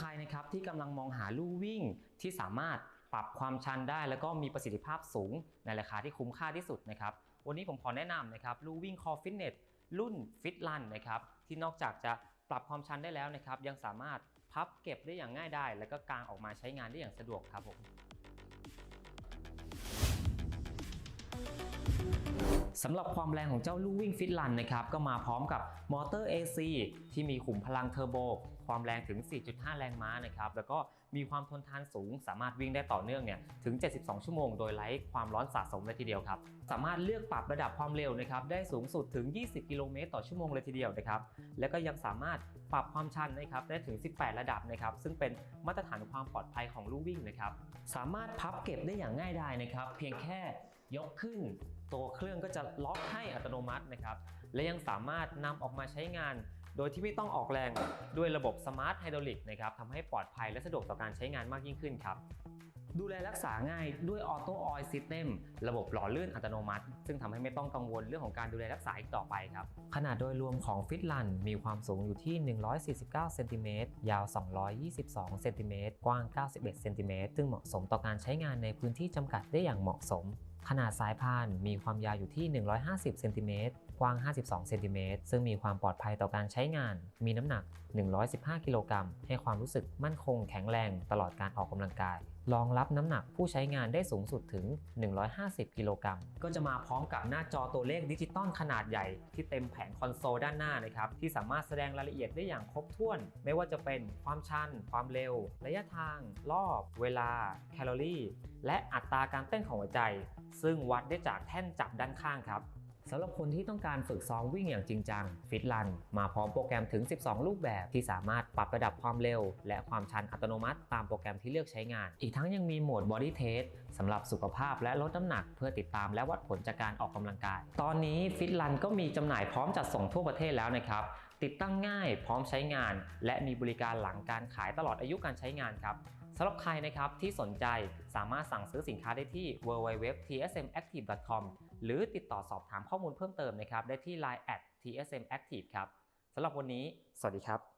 ใครนะครับที่กำลังมองหาลู่วิ่งที่สามารถปรับความชันได้แล้วก็มีประสิทธิภาพสูงในราคาที่คุ้มค่าที่สุดนะครับ วันนี้ผมขอแนะนำนะครับลู่วิ่งคอฟิตเนสรุ่นฟิตลันนะครับที่นอกจากจะปรับความชันได้แล้วนะครับ ยังสามารถพับเก็บได้อย่างง่ายได้ แล้วก็กางออกมาใช้งานได้อย่างสะดวกครับผม สำหรับความแรงของเจ้าลู่วิ่งฟิตลันนะครับก็มาพร้อมกับมอเตอร์ AC ที่มีขุมพลังเทอร์โบ ความแรงถึง 4.5 แรงม้านะครับแล้วก็มีความทนทานสูง สามารถวิ่งได้ต่อเนื่องเนี่ยถึง 72 ชั่วโมงโดยไร้ความร้อนสะสมเลยทีเดียวครับสามารถเลือกปรับระดับความเร็วนะครับได้สูงสุดถึง 20 กิโลเมตรต่อชั่วโมงเลยทีเดียวนะครับแล้วก็ยังสามารถปรับความชันนะครับได้ถึง 18 ระดับนะครับซึ่งเป็นมาตรฐานความปลอดภัยของลู่วิ่งนะครับสามารถพับเก็บได้อย่างง่ายดายนะครับเพียงแค่ ยกขึ้น ตัวเครื่องก็จะล็อกให้อัตโนมัตินะครับ และยังสามารถนำออกมาใช้งาน โดยที่ไม่ต้องออกแรงด้วยระบบสมาร์ทไฮดรอลิกนะครับทำให้ปลอดภัยและสะดวกต่อการใช้งานมากยิ่งขึ้นครับ ดูแลรักษาง่ายด้วยออโต้ออยล์ซิสเต็มระบบหล่อลื่นอัตโนมัติ ซึ่งทำให้ไม่ต้องกังวลเรื่องของการดูแลรักษาอีกต่อไปครับ ขนาดโดยรวมของฟิตลันมีความสูงอยู่ที่ 149เซนติเมตรยาว 222เซนติเมตรกว้าง 91เซนติเมตรซึ่งเหมาะสมต่อการใช้งานในพื้นที่จำกัดได้อย่างเหมาะสม ขนาดสายพานมีความยาวอยู่ที่ 150เซนติเมตรกว้าง 52 เซนติเมตร ซึ่งมีความปลอดภัยต่อการใช้งาน มีน้ำหนัก 115 กิโลกรัม ให้ความรู้สึกมั่นคงแข็งแรงตลอดการออกกำลังกาย รองรับน้ำหนักผู้ใช้งานได้สูงสุดถึง 150 กิโลกรัม ก็จะมาพร้อมกับหน้าจอตัวเลขดิจิตอลขนาดใหญ่ ที่เต็มแผงคอนโซลด้านหน้านะครับ ที่สามารถแสดงรายละเอียดได้อย่างครบถ้วน ไม่ว่าจะเป็นความชัน ความเร็ว ระยะทาง รอบ เวลา แคลอรี่ และอัตราการเต้นของหัวใจ ซึ่งวัดได้จากแท่นจับด้านข้างครับ สำหรับคนที่ต้องการฝึกซ้อมวิ่งอย่างจริงจังฟิตลันมาพร้อมโปรแกรมถึง 12 รูปแบบที่สามารถปรับระดับความเร็ว และความชันอัตโนมัติตามโปรแกรมที่เลือกใช้งาน อีกทั้งยังมีโหมด Body Test สำหรับสุขภาพและลดน้ำหนัก เพื่อติดตามและวัดผลจากการออกกำลังกาย ตอนนี้ฟิตลันก็มีจำหน่ายพร้อมจัดส่งทั่วประเทศแล้วนะครับติดตั้งง่ายพร้อมใช้งาน และมีบริการหลังการขายตลอดอายุการใช้งานครับ สำหรับใครนะครับที่สนใจสามารถสั่งซื้อสินค้าได้ที่ www.tsmactive.com หรือติดต่อสอบถามข้อมูลเพิ่มเติมนะครับได้ที่ Line at tsmactive ครับสำหรับวันนี้ สวัสดีครับ